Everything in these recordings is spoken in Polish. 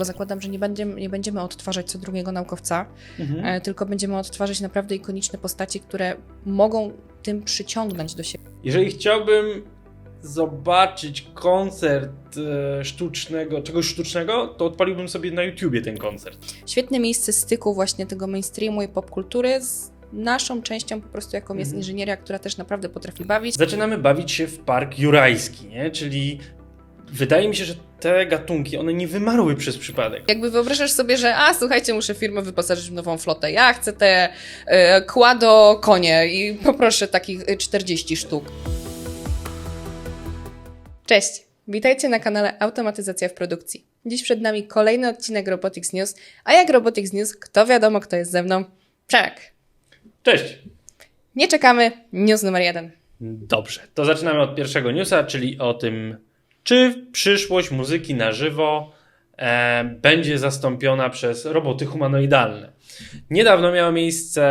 Bo zakładam, że nie będziemy, nie będziemy odtwarzać co drugiego naukowca, Mhm. e, tylko będziemy odtwarzać naprawdę ikoniczne postaci, które mogą tym przyciągnąć do siebie. Jeżeli chciałbym zobaczyć koncert e, sztucznego, czegoś sztucznego, to odpaliłbym sobie na YouTubie ten koncert. Świetne miejsce styku właśnie tego mainstreamu i popkultury z naszą częścią po prostu, jaką jest Mhm. inżynieria, która też naprawdę potrafi bawić. Zaczynamy bawić się w park jurajski, nie? Czyli wydaje mi się, że te gatunki, one nie wymarły przez przypadek. Jakby wyobrażasz sobie, że a słuchajcie, muszę firmę wyposażyć w nową flotę. Ja chcę te e, kłado konie i poproszę takich e, 40 sztuk. Cześć, witajcie na kanale Automatyzacja w produkcji. Dziś przed nami kolejny odcinek Robotics News, a jak Robotics News, kto wiadomo, kto jest ze mną? Przemek. Cześć! Nie czekamy, news numer jeden. Dobrze, to zaczynamy od pierwszego newsa, czyli o tym, czy przyszłość muzyki na żywo e, będzie zastąpiona przez roboty humanoidalne. Niedawno miała miejsce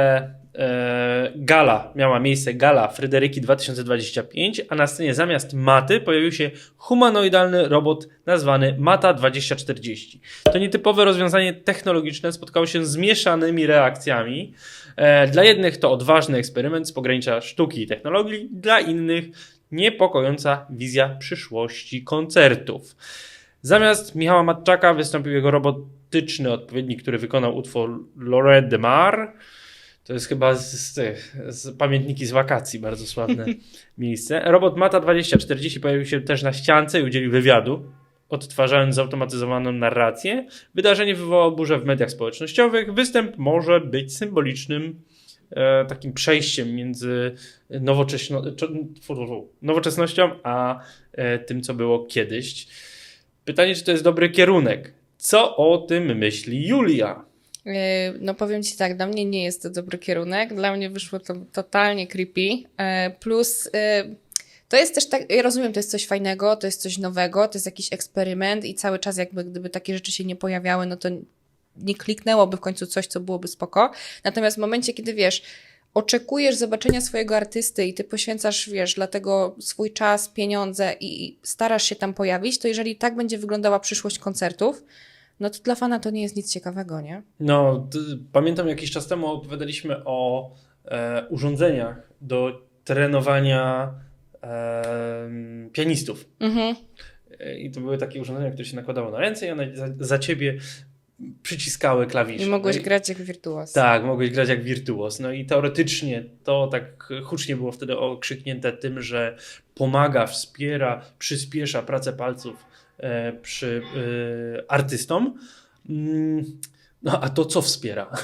e, gala, miała miejsce gala Fryderyki 2025, a na scenie zamiast maty pojawił się humanoidalny robot nazwany Mata 2040. To nietypowe rozwiązanie technologiczne spotkało się z mieszanymi reakcjami. E, Dla jednych to odważny eksperyment z pogranicza sztuki i technologii, dla innych niepokojąca wizja przyszłości koncertów. Zamiast Michała Matczaka wystąpił jego robotyczny odpowiednik, który wykonał utwór Lorette de Mar. To jest chyba z, z z pamiętniki z wakacji, bardzo sławne miejsce. Robot Mata 2040 pojawił się też na ściance i udzielił wywiadu, odtwarzając zautomatyzowaną narrację. Wydarzenie wywołało burzę w mediach społecznościowych. Występ może być symbolicznym takim przejściem między nowoczesnością a e, tym, co było kiedyś. Pytanie, czy to jest dobry kierunek? Co o tym myśli Julia? Yy, No powiem Ci tak, dla mnie nie jest to dobry kierunek. Dla mnie wyszło to totalnie creepy. Plus to jest też tak, ja rozumiem, to jest coś fajnego, to jest coś nowego, to jest jakiś eksperyment i cały czas jakby gdyby takie rzeczy się nie pojawiały, no to nie kliknęłoby w końcu coś, co byłoby spoko. Natomiast w momencie, kiedy wiesz, oczekujesz zobaczenia swojego artysty i ty poświęcasz, wiesz, dlatego swój czas, pieniądze i starasz się tam pojawić, to jeżeli tak będzie wyglądała przyszłość koncertów, no to dla fana to nie jest nic ciekawego, nie? No, pamiętam jakiś czas temu opowiadaliśmy o e, urządzeniach do trenowania e, pianistów. Mhm. E, I to były takie urządzenia, które się nakładało na ręce i one za, za ciebie przyciskały klawisze. I mogłeś No i- grać jak wirtuoz. Tak, mogłeś grać jak wirtuos. No i teoretycznie to tak hucznie było wtedy okrzyknięte tym, że pomaga, wspiera, przyspiesza pracę palców e, przy e, artystom. Mm, no a to co wspiera?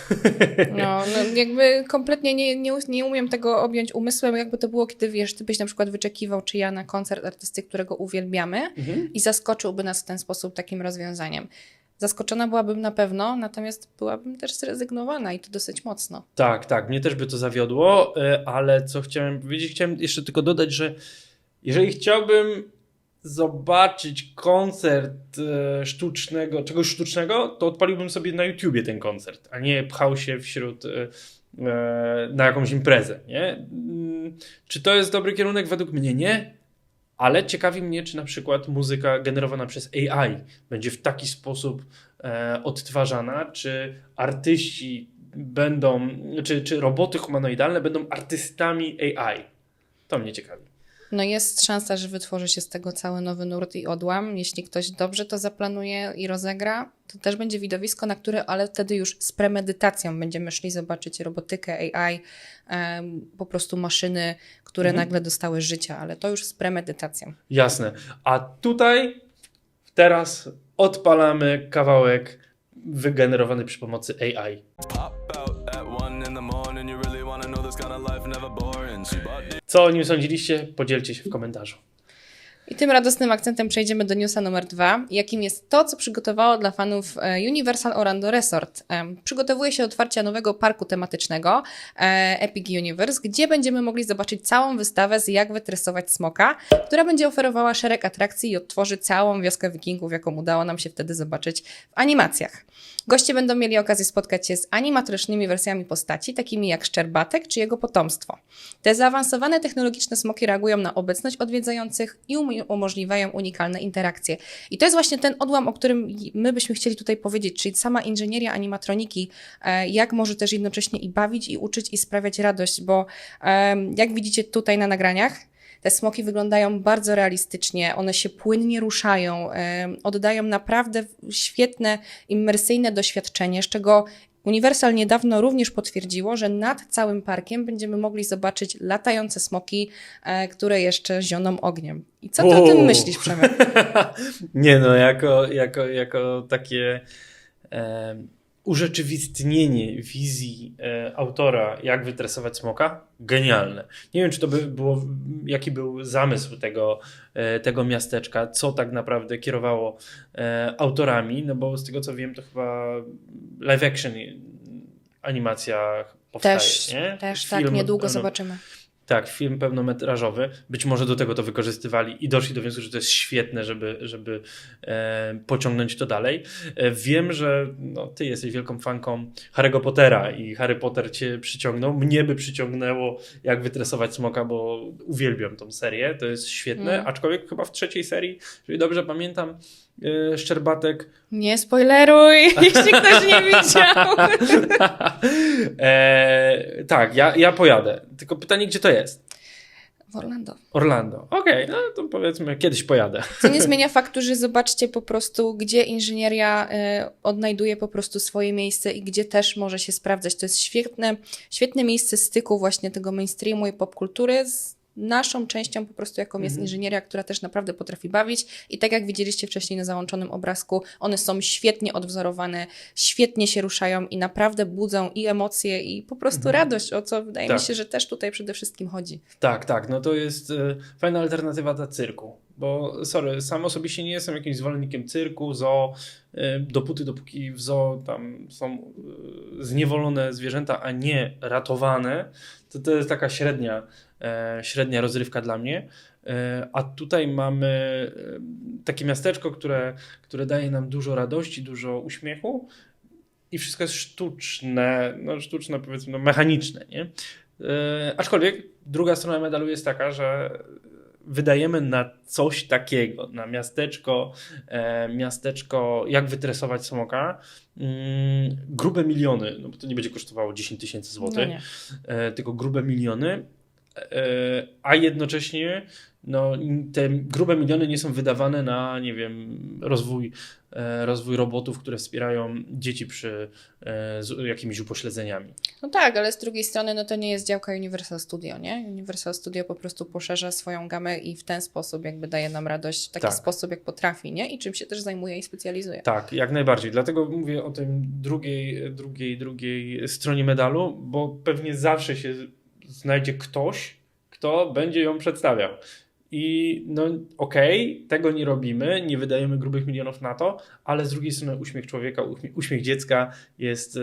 No, no jakby kompletnie nie, nie, nie umiem tego objąć umysłem, jakby to było, kiedy wiesz, ty byś na przykład wyczekiwał, czy ja na koncert artysty, którego uwielbiamy Mhm. i zaskoczyłby nas w ten sposób takim rozwiązaniem. Zaskoczona byłabym na pewno, natomiast byłabym też zrezygnowana i to dosyć mocno. Tak, tak, mnie też by to zawiodło, e, ale co chciałem powiedzieć, chciałem jeszcze tylko dodać, że jeżeli chciałbym zobaczyć koncert e, sztucznego, czegoś sztucznego, to odpaliłbym sobie na YouTubie ten koncert, a nie pchał się wśród e, na jakąś imprezę, nie? Mm, Czy to jest dobry kierunek? Według mnie nie, ale ciekawi mnie, czy na przykład muzyka generowana przez AI będzie w taki sposób e, odtwarzana, czy artyści będą, czy, czy roboty humanoidalne będą artystami AI. To mnie ciekawi. No jest szansa, że wytworzy się z tego cały nowy nurt i odłam. Jeśli ktoś dobrze to zaplanuje i rozegra, to też będzie widowisko, na które, ale wtedy już z premedytacją będziemy szli zobaczyć robotykę, AI, em, po prostu maszyny, które Mhm. nagle dostały życia, ale to już z premedytacją. Jasne. A tutaj teraz odpalamy kawałek wygenerowany przy pomocy AI. Co o nim sądziliście? Podzielcie się w komentarzu. I tym radosnym akcentem przejdziemy do newsa numer dwa, jakim jest to, co przygotowało dla fanów e, Universal Orlando Resort. Em, Przygotowuje się otwarcia nowego parku tematycznego e, Epic Universe, gdzie będziemy mogli zobaczyć całą wystawę z jak wytresować smoka, która będzie oferowała szereg atrakcji i odtworzy całą wioskę wikingów, jaką udało nam się wtedy zobaczyć w animacjach. Goście będą mieli okazję spotkać się z animatrycznymi wersjami postaci, takimi jak Szczerbatek czy jego potomstwo. Te zaawansowane technologiczne smoki reagują na obecność odwiedzających i i umożliwiają unikalne interakcje. I to jest właśnie ten odłam, o którym my byśmy chcieli tutaj powiedzieć, czyli sama inżynieria animatroniki, e, jak może też jednocześnie i bawić, i uczyć, i sprawiać radość, bo jak widzicie tutaj na nagraniach, te smoki wyglądają bardzo realistycznie, one się płynnie ruszają, oddają naprawdę świetne, immersyjne doświadczenie, z czego Universal niedawno również potwierdziło, że nad całym parkiem będziemy mogli zobaczyć latające smoki, e, które jeszcze zioną ogniem. I co ty o tym myślisz, Przemek? Nie no, jako, jako, jako takie e, urzeczywistnienie wizji e, autora, jak wytresować smoka, genialne. Nie wiem, czy to by było, jaki był zamysł tego, e, tego miasteczka, co tak naprawdę kierowało e, autorami, no bo z tego co wiem, to chyba live action animacja powstaje, Też, nie? też tak, Film, niedługo no, zobaczymy. Tak, film pełnometrażowy. Być może do tego to wykorzystywali i doszli do wniosku, że to jest świetne, żeby, żeby e, pociągnąć to dalej. E, wiem, że no, ty jesteś wielką fanką Harry'ego Pottera i Harry Potter cię przyciągnął. Mnie by przyciągnęło, jak wytresować smoka, bo uwielbiam tą serię. To jest świetne. Mm. Aczkolwiek chyba w trzeciej serii, jeżeli dobrze pamiętam, Szczerbatek Nie spoileruj, jeśli ktoś nie widział. e, tak, ja, ja pojadę. Tylko pytanie, gdzie to jest? W Orlando. Orlando. Okej, no to powiedzmy, kiedyś pojadę. Co nie zmienia faktu, że zobaczcie po prostu, gdzie inżynieria y, odnajduje po prostu swoje miejsce i gdzie też może się sprawdzać. To jest świetne, świetne miejsce styku właśnie tego mainstreamu i popkultury z naszą częścią po prostu, jaką jest Mhm. inżynieria, która też naprawdę potrafi bawić. I tak jak widzieliście wcześniej na załączonym obrazku, one są świetnie odwzorowane, świetnie się ruszają i naprawdę budzą i emocje, i po prostu Mhm. radość, o co wydaje mi Tak. się, że też tutaj przede wszystkim chodzi. Tak, tak, no to jest e, fajna alternatywa dla cyrku. Bo, sorry, sam osobiście nie jestem jakimś zwolennikiem cyrku, zoo, e, dopóty, dopóki w zoo tam są e, zniewolone zwierzęta, a nie ratowane, to to jest taka średnia, e, średnia rozrywka dla mnie. E, A tutaj mamy e, takie miasteczko, które, które daje nam dużo radości, dużo uśmiechu i wszystko jest sztuczne, no sztuczne powiedzmy, no mechaniczne, nie? Aczkolwiek druga strona medalu jest taka, że wydajemy na coś takiego, na miasteczko, e, miasteczko, jak wytresować smoka, mm, grube miliony, no bo to nie będzie kosztowało 10 tysięcy No złotych, nie. e, tylko grube miliony, e, a jednocześnie no, te grube miliony nie są wydawane na, nie wiem, rozwój, rozwój robotów, które wspierają dzieci przy e, z jakimiś upośledzeniami. No tak, ale z drugiej strony no to nie jest działka Universal Studio, nie? Universal Studio po prostu poszerza swoją gamę i w ten sposób jakby daje nam radość, w taki Tak. sposób jak potrafi, nie? I czym się też zajmuje i specjalizuje. Tak, jak najbardziej. Dlatego mówię o tym drugiej, drugiej, drugiej stronie medalu, bo pewnie zawsze się znajdzie ktoś, kto będzie ją przedstawiał. I no okej, tego nie robimy, nie wydajemy grubych milionów na to, ale z drugiej strony uśmiech człowieka, uśmiech, uśmiech dziecka jest e,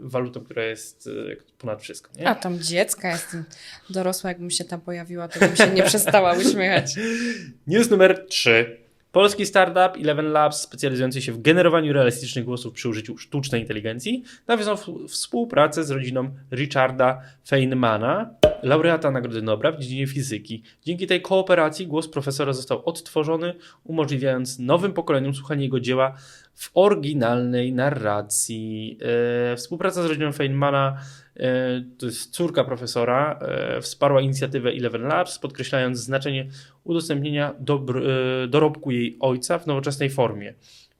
walutą, która jest e, ponad wszystko. Nie? A tam dziecka, jestem dorosła, jakbym się tam pojawiła, to bym się nie przestała uśmiechać. News numer 3. Polski startup Eleven Labs, specjalizujący się w generowaniu realistycznych głosów przy użyciu sztucznej inteligencji, nawiązał współpracę z rodziną Richarda Feynmana, laureata Nagrody Nobla w dziedzinie fizyki. Dzięki tej kooperacji głos profesora został odtworzony, umożliwiając nowym pokoleniom słuchanie jego dzieła w oryginalnej narracji. E, współpraca z rodziną Feynmana e, to jest córka profesora, e, wsparła inicjatywę Eleven Labs, podkreślając znaczenie udostępnienia dobr, e, dorobku jej ojca w nowoczesnej formie.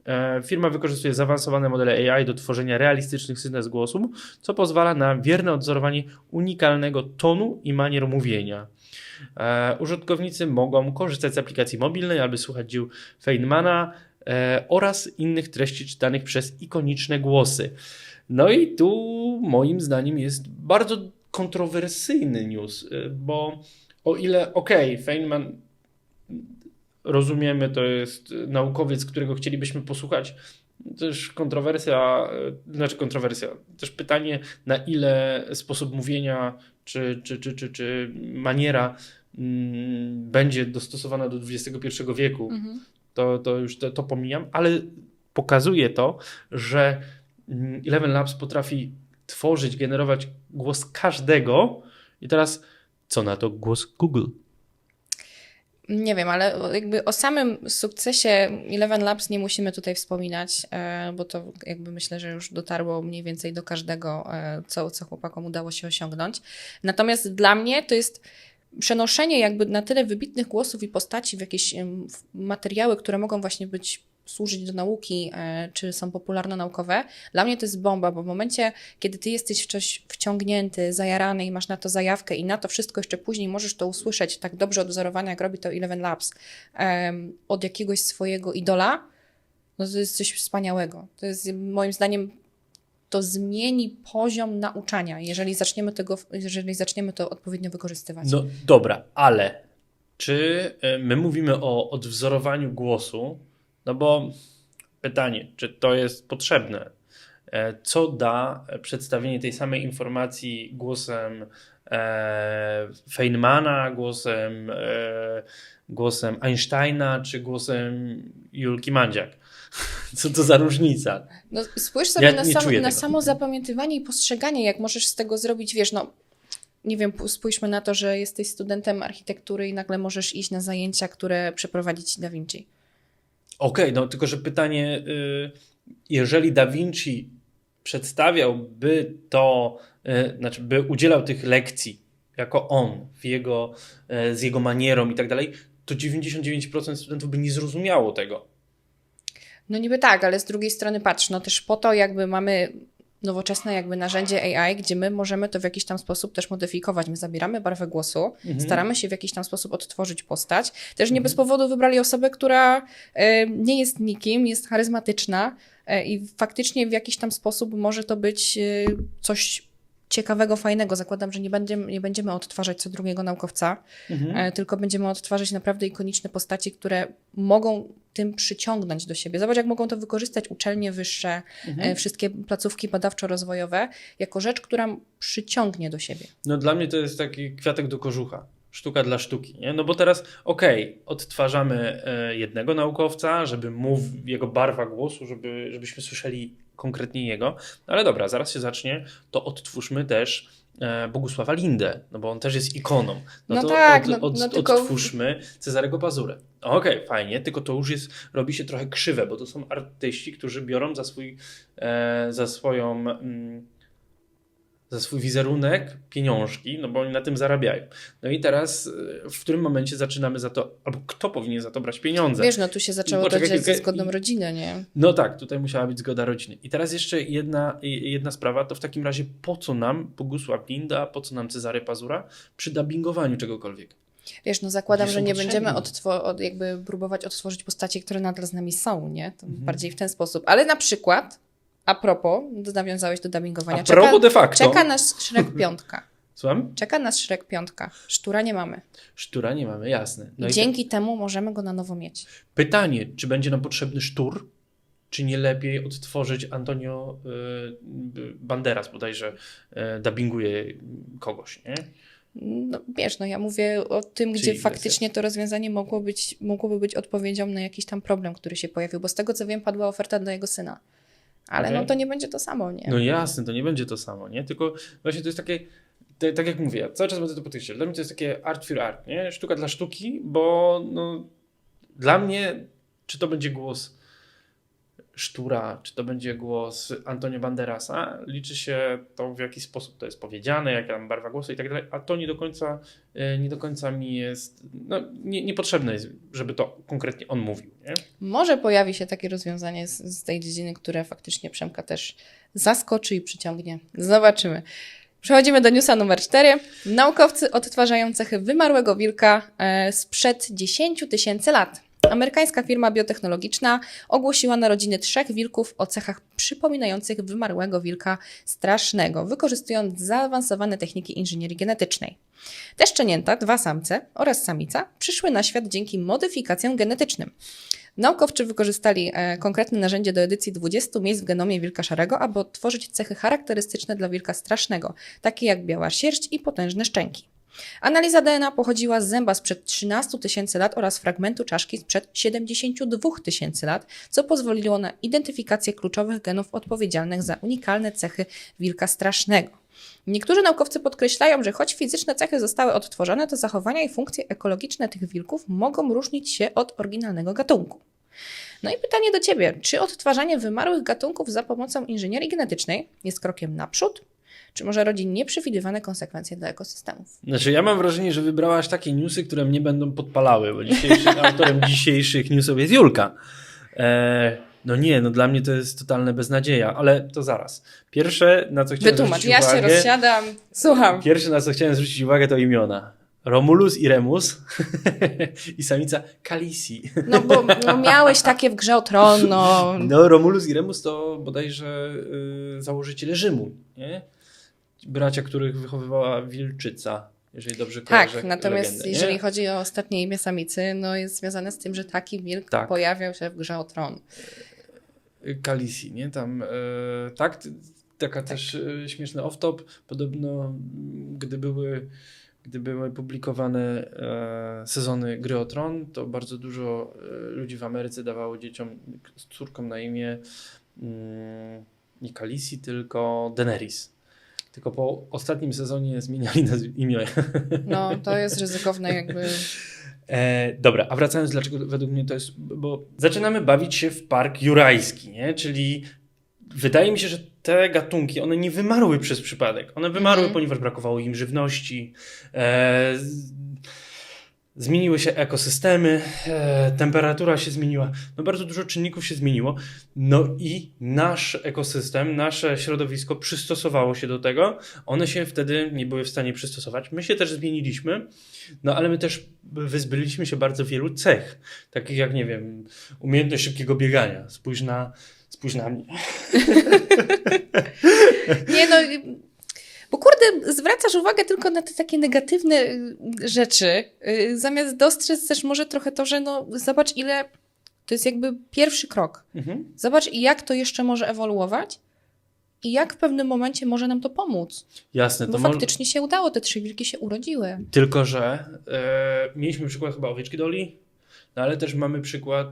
E, Firma wykorzystuje zaawansowane modele AI do tworzenia realistycznych syntez głosu, co pozwala na wierne odzorowanie unikalnego tonu i manier mówienia. E, Użytkownicy mogą korzystać z aplikacji mobilnej, aby słuchać dzieł Feynmana e, oraz innych treści czytanych przez ikoniczne głosy. No i tu moim zdaniem jest bardzo kontrowersyjny news, bo o ile okej, Feynman rozumiemy, to jest naukowiec, którego chcielibyśmy posłuchać, też kontrowersja, znaczy kontrowersja, też pytanie, na ile sposób mówienia czy, czy, czy, czy, czy maniera mm, będzie dostosowana do XXI wieku, Mhm. to, to już to, to pomijam, ale pokazuje to, że mm, Eleven Labs potrafi tworzyć, generować głos każdego. I teraz, co na to głos Google? Nie wiem, ale jakby o samym sukcesie Eleven Labs nie musimy tutaj wspominać, e, bo to jakby myślę, że już dotarło mniej więcej do każdego, e, co, co chłopakom udało się osiągnąć. Natomiast dla mnie to jest przenoszenie jakby na tyle wybitnych głosów i postaci w jakieś materiały, które mogą właśnie być służyć do nauki, e, czy są popularno-naukowe, dla mnie to jest bomba, bo w momencie, kiedy ty jesteś w coś wciągnięty, zajarany i masz na to zajawkę i na to wszystko jeszcze później możesz to usłyszeć tak dobrze odwzorowane, jak robi to Eleven Labs, em, od jakiegoś swojego idola, no to jest coś wspaniałego. To jest moim zdaniem to zmieni poziom nauczania, jeżeli zaczniemy, tego, jeżeli zaczniemy to odpowiednio wykorzystywać. No dobra, ale czy e, my mówimy o odwzorowaniu głosu? No bo pytanie, czy to jest potrzebne? E, Co da przedstawienie tej samej informacji głosem e, Feynmana, głosem, e, głosem Einsteina, czy głosem Julki Mandziak? Co to za różnica? No, spójrz sobie Ja na, sam, na samo zapamiętywanie i postrzeganie, jak możesz z tego zrobić, wiesz, no nie wiem, spójrzmy na to, że jesteś studentem architektury i nagle możesz iść na zajęcia, które przeprowadzi ci Da Vinci. Okej, no tylko że pytanie, y, jeżeli Da Vinci przedstawiałby to, y, znaczy by udzielał tych lekcji jako on, jego, y, z jego manierą i tak dalej, to 99% studentów by nie zrozumiało tego. No niby tak, ale z drugiej strony patrz, no też po to jakby mamy nowoczesne jakby narzędzie AI, gdzie my możemy to w jakiś tam sposób też modyfikować. My zabieramy barwę głosu, Mhm. staramy się w jakiś tam sposób odtworzyć postać. Też nie bez powodu wybrali osobę, która e, nie jest nikim, jest charyzmatyczna e, i faktycznie w jakiś tam sposób może to być e, coś ciekawego, fajnego. Zakładam, że nie będziemy, nie będziemy odtwarzać co drugiego naukowca, Mhm. e, tylko będziemy odtwarzać naprawdę ikoniczne postaci, które mogą tym przyciągnąć do siebie. Zobacz, jak mogą to wykorzystać uczelnie wyższe, Mhm. e, wszystkie placówki badawczo-rozwojowe, jako rzecz, która przyciągnie do siebie. No dla mnie to jest taki kwiatek do kożucha. Sztuka dla sztuki, nie? No bo teraz, okej, odtwarzamy e, jednego naukowca, żeby mów, jego barwa głosu, żeby, żebyśmy słyszeli konkretnie jego, no ale dobra, zaraz się zacznie, to odtwórzmy też e, Bogusława Lindę, no bo on też jest ikoną. No, No to tak, od, no- od, no tylko- odtwórzmy Cezarego Pazurę. Okej, fajnie, tylko to już jest, robi się trochę krzywe, bo to są artyści, którzy biorą za swój, e, za swoją... Mm, za swój wizerunek pieniążki, no bo oni na tym zarabiają. No i teraz y, w którym momencie zaczynamy za to, albo kto powinien za to brać pieniądze? Wiesz, no tu się zaczęło Poczekaj dać ze chwilkę. zgodą rodziny, nie? No tak, tutaj musiała być zgoda rodziny. I teraz jeszcze jedna, jedna sprawa, to w takim razie po co nam Bogusław Linda, po co nam Cezary Pazura przy dubbingowaniu czegokolwiek? Wiesz, no zakładam, że nie będziemy odtwo- od, jakby próbować odtworzyć postaci, które nadal z nami są, nie? To Mhm. bardziej w ten sposób. Ale na przykład, a propos, nawiązałeś do dubbingowania. A propos de facto. czeka nas Shrek piątka. Słucham? Czeka nas Shrek piątka. Sztura nie mamy. Sztura nie mamy, jasne. No I i dzięki temu możemy go na nowo mieć. Pytanie, czy będzie nam potrzebny sztur, czy nie lepiej odtworzyć Antonio y, Banderas bodajże y, dubbinguje kogoś, nie? No, wiesz, no ja mówię o tym, gdzie Czyli faktycznie to rozwiązanie mogło być, mogłoby być odpowiedzią na jakiś tam problem, który się pojawił, bo z tego co wiem, padła oferta dla jego syna. Ale Okej. no to nie będzie to samo, nie? No jasne, to nie będzie to samo, nie? Tylko właśnie to jest takie, te, tak jak mówię, ja cały czas będę to podkreślał, dla mnie to jest takie art for art, nie? Sztuka dla sztuki, bo no, dla mnie, czy to będzie głos Sztura, czy to będzie głos Antonio Banderasa, liczy się to, w jaki sposób to jest powiedziane, jaka tam barwa głosu i tak dalej, a to nie do końca, e, nie do końca mi jest, no, nie, niepotrzebne jest, żeby to konkretnie on mówił, nie? Może pojawi się takie rozwiązanie z, z tej dziedziny, które faktycznie Przemka też zaskoczy i przyciągnie. Zobaczymy. Przechodzimy do newsa numer 4. Naukowcy odtwarzają cechy wymarłego wilka e, sprzed 10 tysięcy lat. Amerykańska firma biotechnologiczna ogłosiła narodziny trzech wilków o cechach przypominających wymarłego wilka strasznego, wykorzystując zaawansowane techniki inżynierii genetycznej. Te szczenięta, dwa samce oraz samica, przyszły na świat dzięki modyfikacjom genetycznym. Naukowcy wykorzystali e, konkretne narzędzie do edycji 20 miejsc w genomie wilka szarego, aby odtworzyć cechy charakterystyczne dla wilka strasznego, takie jak biała sierść i potężne szczęki. Analiza DNA pochodziła z zęba sprzed 13 tysięcy lat oraz fragmentu czaszki sprzed 72 tysięcy lat, co pozwoliło na identyfikację kluczowych genów odpowiedzialnych za unikalne cechy wilka strasznego. Niektórzy naukowcy podkreślają, że choć fizyczne cechy zostały odtworzone, to zachowania i funkcje ekologiczne tych wilków mogą różnić się od oryginalnego gatunku. No i pytanie do Ciebie. Czy odtwarzanie wymarłych gatunków za pomocą inżynierii genetycznej jest krokiem naprzód, czy może rodzi nieprzewidywane konsekwencje dla ekosystemów? Znaczy, ja mam wrażenie, że wybrałaś takie newsy, które mnie będą podpalały, bo dzisiejszym autorem dzisiejszych newsów jest Julka. E, no nie, no dla mnie to jest totalne beznadzieja, ale to zaraz. Pierwsze, na co chciałem Wytłumacz, zwrócić ja się uwagę, rozsiadam, słucham. Pierwsze, na co chciałem zwrócić uwagę, to imiona. Romulus i Remus i samica Kalisi. No bo no, miałeś takie w grze o tron, no. No, Romulus i Remus to bodajże y, założyciele Rzymu, nie? Bracia, których wychowywała Wilczyca, jeżeli dobrze Tak, kojarzę natomiast legendę, jeżeli chodzi o ostatnie imię samicy, no jest związane z tym, że taki wilk Tak. pojawiał się w grze o tron. Kalisi, nie? Tam, e, tak, taka też e, śmieszny off-top. Podobno, m, gdy były, gdy były publikowane e, sezony Gry o Tron, to bardzo dużo e, ludzi w Ameryce dawało dzieciom z córką na imię mm, nie Kalisi, tylko Daenerys. Tylko po ostatnim sezonie zmieniali imię. No, to jest ryzykowne jakby. E, dobra, a wracając, dlaczego według mnie to jest, bo zaczynamy bawić się w park jurajski, nie? Czyli wydaje mi się, że te gatunki, one nie wymarły przez przypadek. One wymarły, Mhm. ponieważ brakowało im żywności, e, zmieniły się ekosystemy, e, temperatura się zmieniła, no bardzo dużo czynników się zmieniło. No i nasz ekosystem, nasze środowisko przystosowało się do tego. One się wtedy nie były w stanie przystosować. My się też zmieniliśmy, no ale my też wyzbyliśmy się bardzo wielu cech, takich jak, nie wiem, umiejętność szybkiego biegania. Spójrz na, spójrz na mnie. Nie no. Bo kurde, zwracasz uwagę tylko na te takie negatywne y, rzeczy, y, zamiast dostrzec też może trochę to, że no zobacz ile to jest jakby pierwszy krok. Mhm. Zobacz jak to jeszcze może ewoluować i jak w pewnym momencie może nam to pomóc. Jasne, Bo to faktycznie się udało, te trzy wilki się urodziły. Tylko, że e, mieliśmy przykład chyba owieczki doli, no ale też mamy przykład,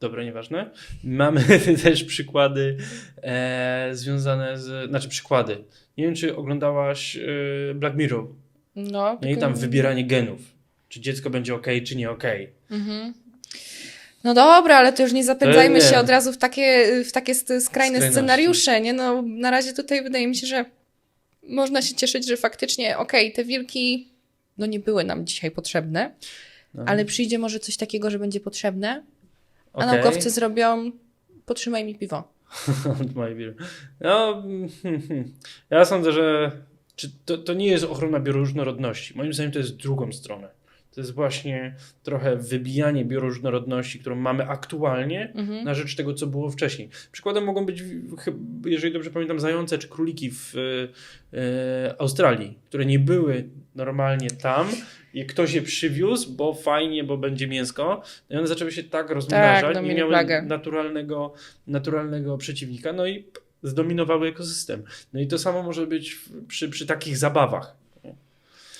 dobra, nieważne, mamy też przykłady e, związane z, znaczy przykłady. Nie wiem, czy oglądałaś e, Black Mirror, No, nie? I tam wybieranie genów. Czy dziecko będzie ok, czy nie ok. Mhm. No dobra, ale to już nie zapędzajmy nie. się od razu w takie, w takie skrajne scenariusze, nie? No, na razie tutaj wydaje mi się, że można się cieszyć, że faktycznie, okej, te wilki, no nie były nam dzisiaj potrzebne, No. ale przyjdzie może coś takiego, że będzie potrzebne, a Okej. naukowcy zrobią, potrzymaj mi piwo. Mojej biry. No, ja sądzę, że to, to nie jest ochrona bioróżnorodności. Moim zdaniem to jest drugą stronę. To jest właśnie trochę wybijanie bioróżnorodności, którą mamy aktualnie, Mhm. na rzecz tego, co było wcześniej. Przykładem mogą być, jeżeli dobrze pamiętam, zające czy króliki w e, e, Australii, które nie były normalnie tam i ktoś je przywiózł, bo fajnie, bo będzie mięsko. No i one zaczęły się tak rozmnażać i mieli miały plagę. naturalnego, naturalnego przeciwnika, no i zdominowały ekosystem. No i to samo może być przy, przy takich zabawach.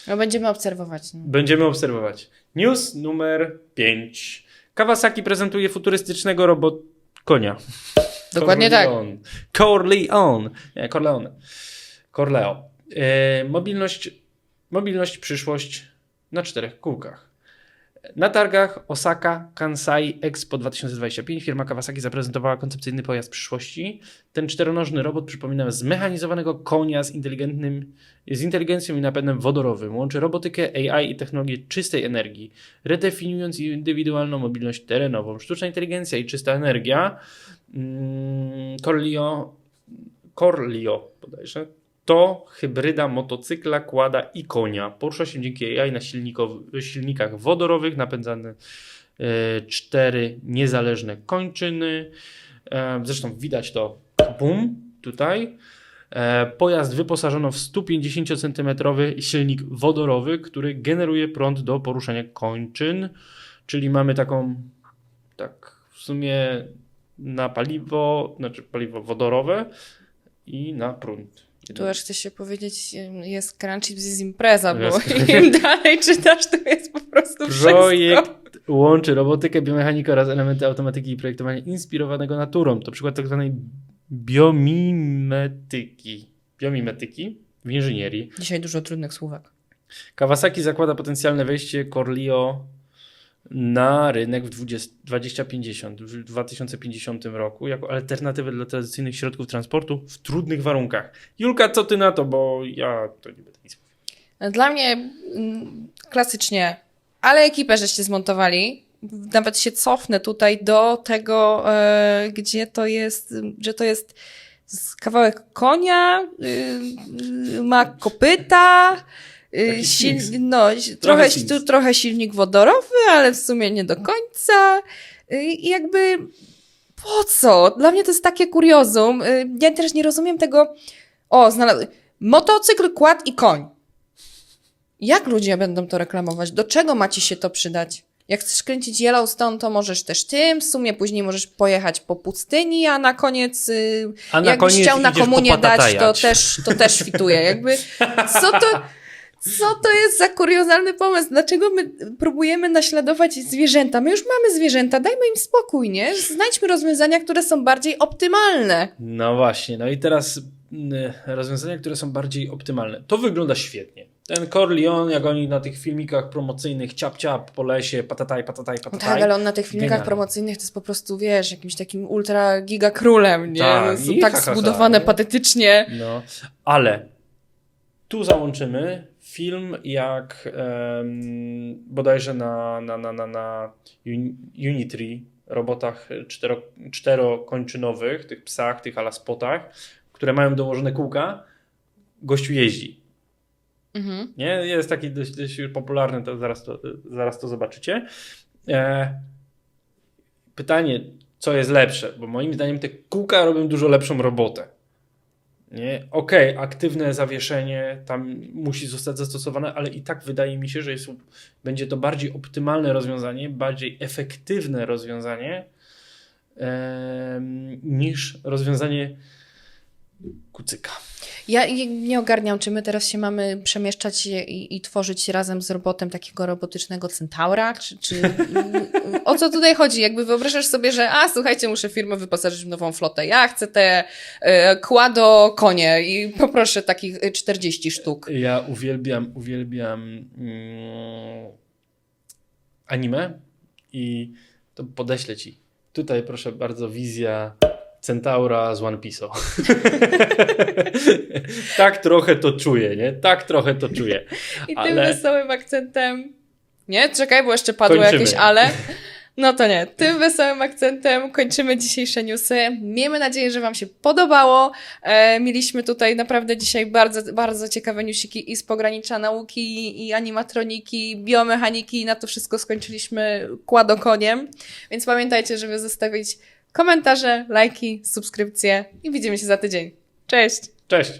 No będziemy obserwować. No. Będziemy obserwować. News numer 5. Kawasaki prezentuje futurystycznego robot konia. Dokładnie tak. Corleone. Corleone. Nie, Corleone. Corleo. E, mobilność, mobilność, przyszłość na czterech kółkach. Na targach Osaka Kansai Expo 2025 firma Kawasaki zaprezentowała koncepcyjny pojazd przyszłości. Ten czteronożny robot przypomina zmechanizowanego konia z inteligentnym, z inteligencją i napędem wodorowym. Łączy robotykę, AI i technologię czystej energii, redefiniując indywidualną mobilność terenową. Sztuczna inteligencja i czysta energia. Mm, Corleo, Corleo bodajże, to hybryda motocykla, kłada i konia. Porusza się dzięki AI na silnikach wodorowych, napędzane e, cztery niezależne kończyny. E, zresztą widać to bum tutaj. E, pojazd wyposażono w 150 cm silnik wodorowy, który generuje prąd do poruszania kończyn, czyli mamy taką tak w sumie na paliwo, znaczy paliwo wodorowe i na prąd. Tu aż chce się powiedzieć, jest Crunchy z impreza, bo Jest. im dalej czytasz, to jest po prostu wszystko. Projekt łączy robotykę, biomechanikę oraz elementy automatyki i projektowania inspirowanego naturą. To przykład tak zwanej biomimetyki. Biomimetyki w inżynierii. Dzisiaj dużo trudnych słówek. Kawasaki zakłada potencjalne wejście Corlio na rynek w 20, 2050, w 2050 roku jako alternatywę dla tradycyjnych środków transportu w trudnych warunkach. Julka, co ty na to? Bo ja to nie będę nic mówił. Dla mnie mm, klasycznie, ale ekipę żeście zmontowali. Nawet się cofnę tutaj do tego, e, gdzie to jest, że to jest kawałek konia, y, y, ma kopyta, sil, Sphinx. no, trochę, tu, trochę silnik wodorowy, ale w sumie nie do końca. Y, I jakby po co? Dla mnie to jest takie kuriozum. Y, Ja też nie rozumiem tego. O, znalazłem. Motocykl, quad i koń. Jak ludzie będą to reklamować? Do czego ma ci się to przydać? Jak chcesz kręcić Yellowstone, to możesz też tym. W sumie później możesz pojechać po pustyni, a na koniec, y, A na jakbyś koniec chciał na komunię dać, to też, to też fituje. Jakby, co to, co to jest za kuriozalny pomysł? Dlaczego my próbujemy naśladować zwierzęta? My już mamy zwierzęta, dajmy im spokój, nie? Znajdźmy rozwiązania, które są bardziej optymalne. No właśnie, no i teraz mm, rozwiązania, które są bardziej optymalne. To wygląda świetnie. Ten Corleone, jak oni na tych filmikach promocyjnych ciap ciap po lesie, patataj, patataj, patataj. Tak, ale on na tych filmikach Genialne. promocyjnych to jest po prostu, wiesz, jakimś takim ultra giga królem, nie? Tak, Są tak ha, ha, ha, zbudowane nie? patetycznie. No, ale tu załączymy film jak em, bodajże na, na, na, na, na Uni- Unitree, robotach cztero, czterokończynowych, tych psach, tych ala spotach, które mają dołożone kółka, gościu jeździ. Mhm. Nie? Jest taki dość, dość popularny, to zaraz to, zaraz to zobaczycie. E, pytanie, co jest lepsze? Bo moim zdaniem te kółka robią dużo lepszą robotę. Okej, aktywne zawieszenie tam musi zostać zastosowane, ale i tak wydaje mi się, że jest, będzie to bardziej optymalne rozwiązanie, bardziej efektywne rozwiązanie em, niż rozwiązanie kucyka. Ja nie ogarniam, czy my teraz się mamy przemieszczać i, i tworzyć razem z robotem takiego robotycznego centaura, czy, czy o co tutaj chodzi? Jakby wyobrażasz sobie, że a słuchajcie, muszę firmę wyposażyć w nową flotę. Ja chcę te e, kłado konie i poproszę takich e, 40 sztuk. Ja uwielbiam, uwielbiam mm, anime i to podeślę ci. Tutaj proszę bardzo wizja Centaura z One Piece. tak trochę to czuję, nie? Tak trochę to czuję. I tym Ale- wesołym akcentem. Nie, czekaj, bo jeszcze padło Kończymy. jakieś ale. No to nie. Tym wesołym akcentem kończymy dzisiejsze newsy. Miejmy nadzieję, że Wam się podobało. E, mieliśmy tutaj naprawdę dzisiaj bardzo, bardzo ciekawe newsiki i z pogranicza nauki, i animatroniki, biomechaniki. Na to wszystko skończyliśmy kładokoniem. Więc pamiętajcie, żeby zostawić komentarze, lajki, subskrypcje i widzimy się za tydzień. Cześć! Cześć!